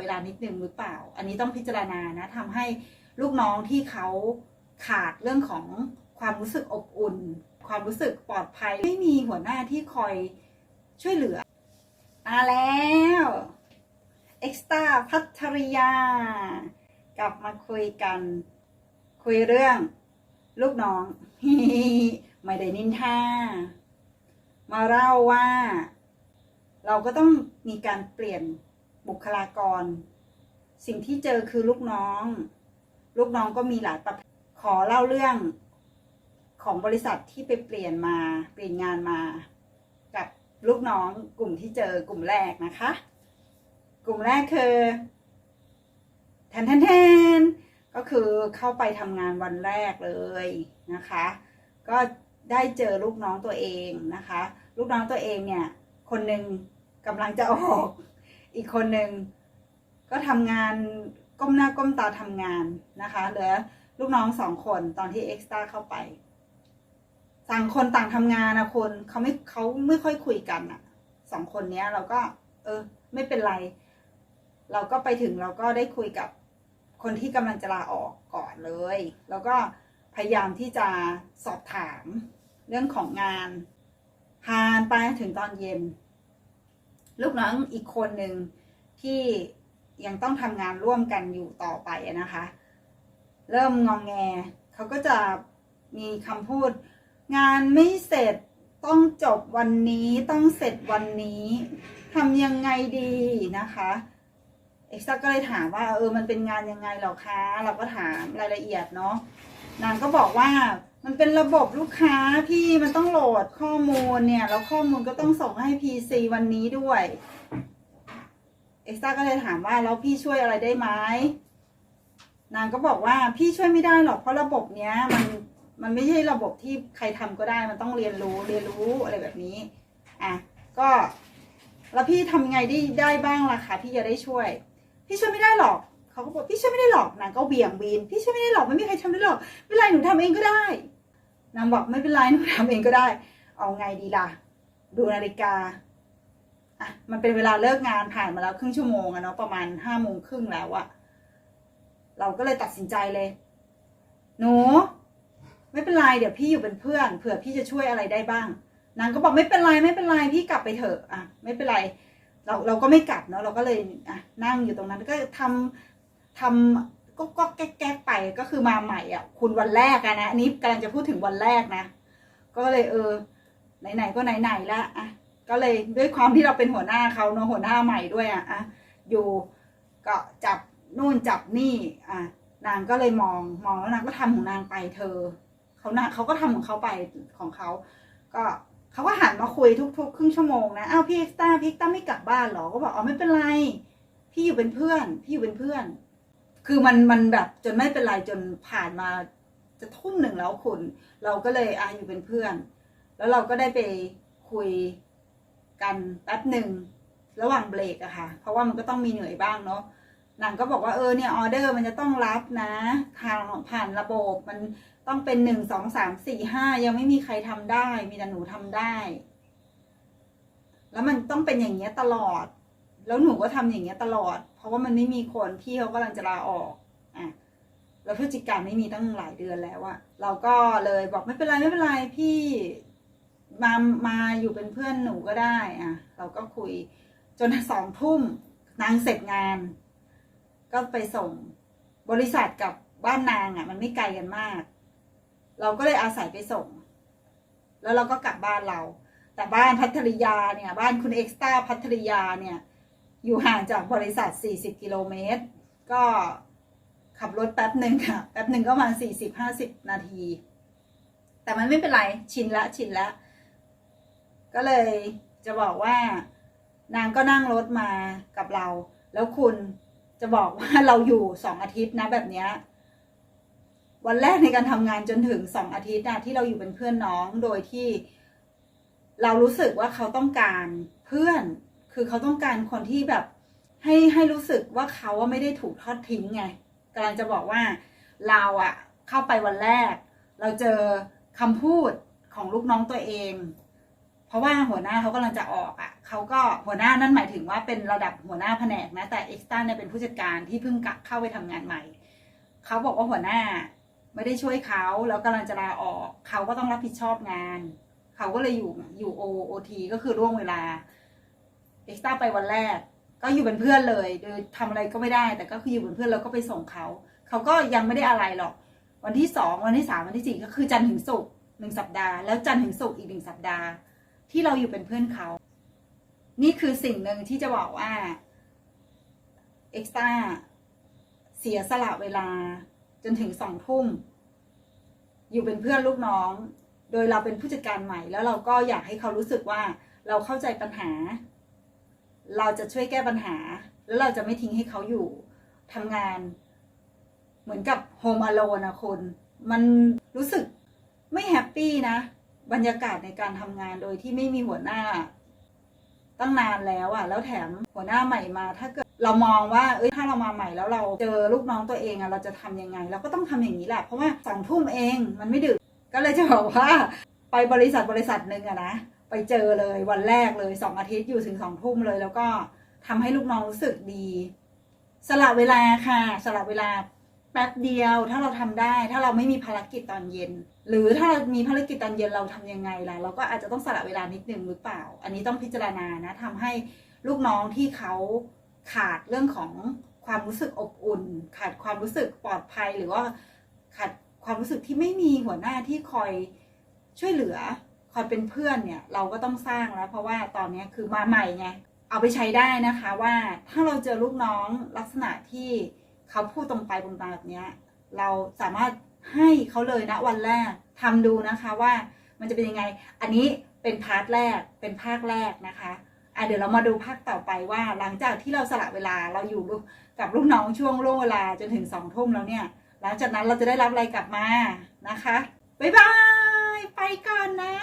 เวลานิดนึงหรือเปล่า อันนี้ต้องพิจารณานะทำให้ลูกน้องที่เขาขาดเรื่องของความรู้สึกอบอุ่น ความรู้สึกปลอดภัย ไม่มีหัวหน้าที่คอยช่วยเหลือมาแล้วเอ็กซ์ตาพัทริยากลับมาคุยกัน คุยเรื่องลูกน้อง ไม่ได้นินทามาเล่าว่า เราก็ต้องมีการเปลี่ยน บุคลากร สิ่งที่เจอคือลูกน้อง ลูกน้องก็มีหลายประเภทขอเล่าเรื่องของบริษัทที่ไปเปลี่ยนมาเปลี่ยนงานมา กับลูกน้องกลุ่มที่เจอกลุ่มแรกนะคะ กลุ่มแรกคือแทนแทนแทนก็คือเข้าไปทำงานวันแรกเลยนะคะ ก็ได้เจอลูกน้องตัวเองนะคะ ลูกน้องตัวเองเนี่ย คนหนึ่งกำลังจะออก อีกคนหนึ่งก็ทำงานก้มหน้าก้มตาทำงานนะคะ เหลือลูกน้องสองคนตอนที่เอ็กซ์ตร้าเข้าไปต่างคนต่างทำงานนะคนเขาไม่เขาไม่ค่อยคุยกันอะสองคนเนี้ยเราก็ เออ ไม่เป็นไร เราก็ไปถึงเราก็ได้คุยกับคนที่กำลังจะลาออกก่อนเลย แล้วก็พยายามที่จะสอบถามเรื่องของงานผ่านไปถึงตอนเย็น ลูกน้องอีกคนหนึ่งที่ยังต้องทำงานร่วมกันอยู่ต่อไปนะคะ เริ่มงองแงเขาก็จะมีคำพูด งานไม่เสร็จต้องจบวันนี้ต้องเสร็จวันนี้ทำยังไงดีนะคะเอ็กซ์ก็เลยถามว่าเออมันเป็นงานยังไงหรอคะ เราก็ถามรายละเอียดเนาะนางก็บอกว่า มันเป็นระบบลูกค้าพี่มันต้องโหลดข้อมูลเนี่ย แล้วข้อมูลก็ต้องส่งให้ PC วันนี้ด้วยเอ็กซ์ก็เลยถามว่าแล้วพี่ช่วยอะไรได้ไหมนางก็บอกว่าพี่ช่วยไม่ได้หรอกเพราะระบบเนี้ย มันมันไม่ใช่ระบบที่ใครทำก็ได้มันต้องเรียนรู้เรียนรู้อะไรแบบนี้อะก็แล้วพี่ทำยังไงได้ได้บ้างล่ะคะพี่จะได้ช่วย พี่ช่วยไม่ได้หรอกเขาก็บอกพี่ช่วยไม่ได้หรอกนางก็เบี่ยงบีนพี่ช่วยไม่ได้หรอกไม่มีใครทำได้หรอกไม่เป็นไรหนูทำเองก็ได้ นางบอกไม่เป็นไรหนูทำเองก็ได้ เอาไงดีล่ะ ดูนาฬิกาอะมันเป็นเวลาเลิกงานผ่านมาแล้วครึ่งชั่วโมงอะเนาะประมาณห้าโมงครึ่งแล้วอะเราก็เลยตัดสินใจเลย หนู ไม่เป็นไรเดี๋ยวพี่อยู่เป็นเพื่อนเผื่อพี่จะช่วยอะไรได้บ้างนางก็บอกไม่เป็นไรไม่เป็นไรพี่กลับไปเถอะอะไม่เป็นไร เราเราก็ไม่กลับเนาะเราก็เลยอะนั่งอยู่ตรงนั้นก็ทำทำ ก็ก็แก๊กแก๊กไปก็คือมาใหม่อะ คุณวันแรกอะนะนนี้กำลังจะพูดถึงวันแรกนะ ก็เลยเออ ไหนๆก็ไหนๆแล้วอะก็เลยด้วยความที่เราเป็นหัวหน้าเขาเนาะหัวหน้าใหม่ด้วยอะอะอยู่ก็จับนู่นจับนี่ อะนางก็เลยมองมองแล้วนางก็ทำของนางไปเธอเขานะเขาก็ทำของเขาไปของเขาก็เขาก็หันมาคุยทุกๆ ครึ่งชั่วโมงนะอ้าวพี่เอ็กซ์ต้าพี่เอ็กซ์ต้าไม่กลับบ้านหรอก็บอกอ๋อไม่เป็นไร พี่อยู่เป็นเพื่อน พี่อยู่เป็นเพื่อน คือมันมันแบบจนไม่เป็นไรจนผ่านมาจะทุ่มหนึ่งแล้วคุณ เราก็เลยอะอยู่เป็นเพื่อน แล้วเราก็ได้ไปคุยกันแป๊บหนึ่งระหว่างเบรกอะค่ะ เพราะว่ามันก็ต้องมีเหนื่อยบ้างเนาะนางก็บอกว่าเออเนี่ยออเดอร์มันจะต้องรับนะทางผ่านระบบมันต้องเป็นหนึ่งสองสามสี่ห้ายังไม่มีใครทำได้ มีแต่หนูทำได้ แล้วมันต้องเป็นอย่างเงี้ยตลอด แล้วหนูก็ทำอย่างเงี้ยตลอด เพราะว่ามันไม่มีคนพี่เขากำลังจะลาออกอะแล้วพฤศจิกาไม่มีตั้งหลายเดือนแล้วอะเราก็เลยบอกไม่เป็นไรไม่เป็นไรพี่มามาอยู่เป็นเพื่อนหนูก็ได้อะเราก็คุยจนสองทุ่มนางเสร็จงาน ก็ไปส่งบริษัทกับบ้านนางอะ มันไม่ไกลกันมาก เราก็เลยอาศัยไปส่ง แล้วเราก็กลับบ้านเรา แต่บ้านพัทริยาเนี่ย บ้านคุณเอ็กซ์ต้าพัทริยาเนี่ย อยู่ห่างจากบริษัท 40 กิโลเมตร ก็ขับรถแป๊บหนึ่งค่ะ แป๊บหนึ่งก็มา40-50 นาที แต่มันไม่เป็นไรชินละชินละ ก็เลยจะบอกว่านางก็นั่งรถมากับเรา แล้วคุณจะบอกว่าเราอยู่สองอาทิตย์นะแบบเนี้ยวันแรกในการทำงานจนถึงสองอาทิตย์นะที่เราอยู่เป็นเพื่อนน้องโดยที่ เรารู้สึกว่าเขาต้องการเพื่อน คือเขาต้องการคนที่แบบให้ให้รู้สึกว่าเขาว่าไม่ได้ถูกทอดทิ้งไงกำลังจะบอกว่าเราอะเข้าไปวันแรก เราเจอคำพูดของลูกน้องตัวเอง เพราะว่าหัวหน้าเขากำลังจะออกอะเขาก็หัวหน้านั่นหมายถึงว่าเป็นระดับหัวหน้าแผนกนะแต่เอ็กซ์ต้าเนี่ยเป็นผู้จัดการที่เพิ่งกเข้าไปทำงานใหม่เขาบอกว่าหัวหน้าไม่ได้ช่วยเขาแล้วกำลังจะลาออก เขาก็ต้องรับผิดชอบงาน เขาก็เลยอยู่อยู่โอโอทีก็คือร่วงเวลา เอ็กซ์ต้าไปวันแรก ก็อยู่เป็นเพื่อนเลยโดยทำอะไรก็ไม่ได้ แต่ก็คืออยู่เป็นเพื่อนแล้วก็ไปส่งเขา เขาก็ยังไม่ได้อะไรหรอก วันที่สองวันที่สามวันที่สี่ก็คือจันทร์ถึงศุกร์หนึ่งสัปดาห์แล้วจันทร์ถึงศุกร์อีกหนึ่งสัปดาห์ ที่เราอยู่เป็นเพื่อนเขา นี่คือสิ่งหนึ่งที่จะบอกว่าเอ็กซ์ต้าเสียสละเวลาจนถึงสองทุ่มอยู่เป็นเพื่อนลูกน้อง โดยเราเป็นผู้จัดการใหม่ แล้วเราก็อยากให้เขารู้สึกว่าเราเข้าใจปัญหา เราจะช่วยแก้ปัญหา แล้วเราจะไม่ทิ้งให้เขาอยู่ทำงาน เหมือนกับโฮมอโลนะคุณมันรู้สึกไม่แฮปปี้นะ บรรยากาศในการทำงานโดยที่ไม่มีหัวหน้า ตั้งนานแล้วอะแล้วแถมหัวหน้าใหม่มา ถ้าเกิดเรามองว่า เอ้ยถ้าเรามาใหม่แล้วเราเจอลูกน้องตัวเองอะเราจะทำยังไง เราก็ต้องทำอย่างนี้แหละเพราะว่าสองทุ่มเองมันไม่ดึก ก็เลยจะบอกว่า ไปบริษัทบริษัทหนึ่งอะนะ ไปเจอเลยวันแรกเลยสองอาทิตย์อยู่ถึงสองทุ่มเลย แล้วก็ทำให้ลูกน้องรู้สึกดี สละเวลาค่ะสละเวลาแป๊บเดียวถ้าเราทำได้ ถ้าเราไม่มีภารกิจตอนเย็น หรือถ้าเรามีภารกิจตอนเย็นเราทำยังไงล่ะ เราก็อาจจะต้องสละเวลานิดนึงหรือเปล่า อันนี้ต้องพิจารณานะทำให้ลูกน้องที่เขาขาดเรื่องของความรู้สึกอบอุ่น ขาดความรู้สึกปลอดภัยหรือว่าขาดความรู้สึกที่ไม่มีหัวหน้าที่คอยช่วยเหลือ คอยเป็นเพื่อนเนี่ยเราก็ต้องสร้างแล้ว เพราะว่าตอนนี้คือมาใหม่ไงเอาไปใช้ได้นะคะว่าถ้าเราเจอลูกน้องลักษณะที่เขาพูดตรงไปตรงมาแบบนี้เราสามารถให้เขาเลยนะวันแรกทำดูนะคะว่ามันจะเป็นยังไง อันนี้เป็นพาร์ทแรกเป็นภาคแรกนะคะอะเดี๋ยวเรามาดูภาคต่อไปว่า หลังจากที่เราสละเวลาเราอยู่กับลูกน้องช่วงร่วงเวลาจนถึงสองทุ่มแล้วเนี่ย หลังจากนั้นเราจะได้รับอะไรกลับมานะคะบ๊ายบาย ยไปก่อนนะ